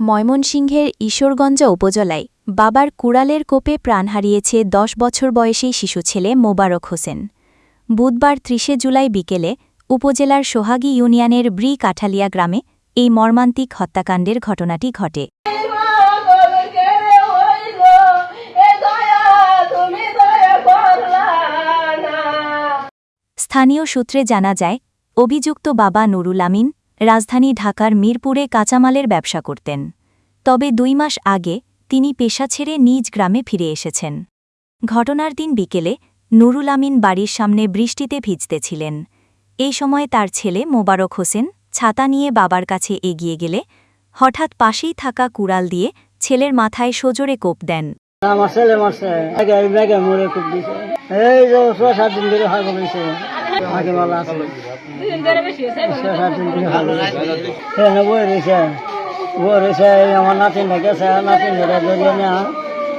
ময়মনসিংহের ঈশ্বরগঞ্জ উপজেলায় বাবার কুড়ালের কোপে প্রাণ হারিয়েছে দশ বছর বয়সী শিশু ছেলে মোবারক হোসেন। বুধবার ত্রিশে জুলাই বিকেলে উপজেলার সোহাগী ইউনিয়নের ব্রি কাঠালিয়া গ্রামে এই মর্মান্তিক হত্যাকাণ্ডের ঘটনাটি ঘটে। স্থানীয় সূত্রে জানা যায়, অভিযুক্ত বাবা নুরুল আমিন রাজধানী ঢাকার মিরপুরে কাঁচামালের ব্যবসা করতেন। তবে দুই মাস আগে তিনি পেশা ছেড়ে নিজ গ্রামে ফিরে এসেছেন। ঘটনার দিন বিকেলে নুরুল আমিন বাড়ির সামনে বৃষ্টিতে ভিজতেছিলেন এই সময় তার ছেলে মোবারক হোসেন ছাতা নিয়ে বাবার কাছে এগিয়ে গেলে হঠাৎ পাশেই থাকা কুড়াল দিয়ে ছেলের মাথায় সজোরে কোপ দেন। আমার ছেলে মারছে মরে খুব দিছে। এই যে সাত দিন ধরে আগে ভালো আছে। হ্যাঁ বই রয়েছে। বই রয়েছে আমার নাতিন গেছে নাতিন ধরে নেওয়া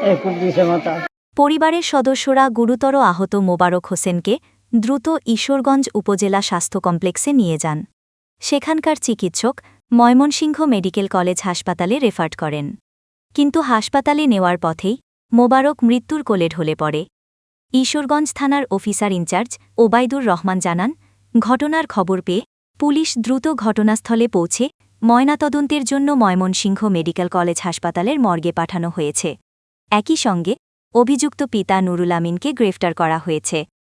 এই খুব দিছে মাথা পরিবারের সদস্যরা গুরুতর আহত মোবারক হোসেনকে দ্রুত ঈশ্বরগঞ্জ উপজেলা স্বাস্থ্য কমপ্লেক্সে নিয়ে যান। সেখানকার চিকিৎসক ময়মনসিংহ মেডিকেল কলেজ হাসপাতালে রেফার করেন। কিন্তু হাসপাতালে নেওয়ার পথেই মোবারক মৃত্যুর কোলে ঢলে পড়ে। ঈশ্বরগঞ্জ থানার অফিসার ইনচার্জ ওবায়দুর রহমান জানান, ঘটনার খবর পেয়ে পুলিশ দ্রুত ঘটনাস্থলে পৌঁছে ময়নাতদন্তের জন্য ময়মনসিংহ মেডিকেল কলেজ হাসপাতালের মর্গে পাঠানো হয়েছে। একই সঙ্গে অভিযুক্ত পিতা নুরুল আমিনকে গ্রেফতার করা হয়েছে।